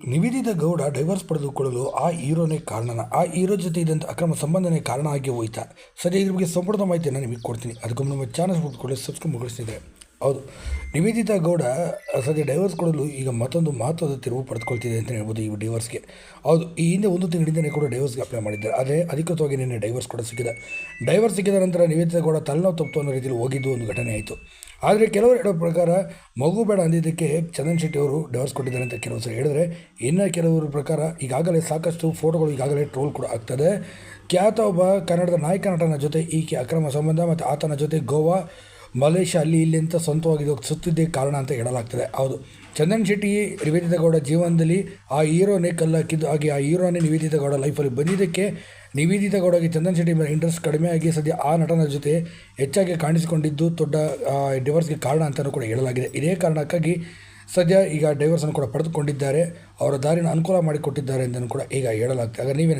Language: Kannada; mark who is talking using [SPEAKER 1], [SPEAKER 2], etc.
[SPEAKER 1] ನಿವೇದಿತ ಗೌಡ ಡೈವರ್ಸ್ ಪಡೆದುಕೊಳ್ಳಲು ಆ ಹೀರೋನೇ ಕಾರಣನ. ಆ ಹೀರೋ ಜೊತೆ ಇದ್ದಂಥ ಅಕ್ರಮ ಸಂಬಂಧನೇ ಕಾರಣ ಆಗಿ ಹೋಯ್ತಾ. ಸರಿ, ಇದ್ರ ಬಗ್ಗೆ ಸಂಪೂರ್ಣ ಮಾಹಿತಿಯನ್ನು ನಿಮಗೆ ಕೊಡ್ತೀನಿ. ಅದಕ್ಕೊಮ್ಮೆ ನಮ್ಮ ಚಾನಲ್ ಕೂತ್ಕೊಳ್ಳಿ ಸಬ್ಸ್ಕ್ರೈಬ್ ಮುಗಿಸ್ತಿದ್ರೆ ಹೌದು. ನಿವೇದಿತಾ ಗೌಡ, ಸದ್ಯ ಡೈವರ್ಸ್ ಕೊಡಲು ಈಗ ಮತ್ತೊಂದು ಮಹತ್ವದ ತಿರುವು ಪಡೆದುಕೊಳ್ತಿದೆ ಅಂತ ಹೇಳ್ಬೋದು ಈ ಡೈವರ್ಸ್ಗೆ ಹೌದು, ಈ ಹಿಂದೆ ಒಂದು ತಿಂಗಳಿಂದಲೇ ಕೂಡ ಡೈವರ್ಸ್ಗೆ ಅಪ್ಲೈ ಮಾಡಿದ್ದಾರೆ. ಆದರೆ ಅಧಿಕೃತವಾಗಿ ನಿನ್ನೆ ಡೈವರ್ಸ್ ಕೂಡ ಸಿಕ್ಕಿದೆ. ಡೈವರ್ಸ್ ಸಿಕ್ಕಿದ ನಂತರ ನಿವೇದಿತ ಗೌಡ ತಲೆನೋವು ತಪ್ಪು ಅನ್ನೋ ರೀತಿಯಲ್ಲಿ ಹೋಗಿದ್ದು ಒಂದು ಘಟನೆ ಆಯಿತು. ಆದರೆ ಕೆಲವರು ಹೇಳೋ ಪ್ರಕಾರ ಮಗು ಬೇಡ ಅಂದಿದ್ದಕ್ಕೆ ಚಂದನ್ ಶೆಟ್ಟಿ ಅವರು ಡೈವರ್ಸ್ ಕೊಟ್ಟಿದ್ದಾರೆ ಅಂತ ಕೆಲವು ಸಲ ಹೇಳಿದ್ರೆ, ಇನ್ನು ಕೆಲವರ ಪ್ರಕಾರ ಈಗಾಗಲೇ ಸಾಕಷ್ಟು ಫೋಟೋಗಳು ಈಗಾಗಲೇ ಟ್ರೋಲ್ ಕೂಡ ಆಗ್ತದೆ. ಖ್ಯಾತ ಒಬ್ಬ ಕನ್ನಡದ ನಾಯಕ ನಟನ ಜೊತೆ ಈಕೆ ಅಕ್ರಮ ಸಂಬಂಧ ಮತ್ತು ಆತನ ಜೊತೆ ಗೋವಾ ಮಲೇಷ್ಯಾ ಅಲ್ಲಿ ಇಲ್ಲಿ ಅಂತ ಸ್ವಂತವಾಗಿ ಸುತ್ತಿದ್ದೇ ಕಾರಣ ಅಂತ ಹೇಳಲಾಗ್ತದೆ. ಹೌದು. ಚಂದನ್ ಶೆಟ್ಟಿ ನಿವೇದಿತ ಗೌಡ ಜೀವನದಲ್ಲಿ ಆ ಹೀರೋನೇ ಕಲ್ಲಾಕಿದ್ದು ಹಾಗೆ ಆ ಹೀರೋನೇ ನಿವೇದಿತ ಗೌಡ ಲೈಫಲ್ಲಿ ಬಂದಿದ್ದಕ್ಕೆ ನಿವೇದಿತ ಗೌಡಗೆ ಚಂದನ್ ಶೆಟ್ಟಿ ಮೇಲೆ ಇಂಟ್ರೆಸ್ಟ್ ಕಡಿಮೆ ಆಗಿ ಸದ್ಯ ಆ ನಟನ ಜೊತೆ ಹೆಚ್ಚಾಗಿ ಕಾಣಿಸಿಕೊಂಡಿದ್ದು ದೊಡ್ಡ ಡಿವೋರ್ಸ್ಗೆ ಕಾರಣ ಅಂತಲೂ ಕೂಡ ಹೇಳಲಾಗಿದೆ. ಇದೇ ಕಾರಣಕ್ಕಾಗಿ ಸದ್ಯ ಈಗ ಡೈವರ್ಸನ್ನು ಕೂಡ ಪಡೆದುಕೊಂಡಿದ್ದಾರೆ. ಅವರ ದಾರಿನ ಅನುಕೂಲ ಮಾಡಿಕೊಟ್ಟಿದ್ದಾರೆ ಅಂತಲೂ ಕೂಡ ಈಗ ಹೇಳಲಾಗ್ತದೆ. ಆಗ ನೀವೇನು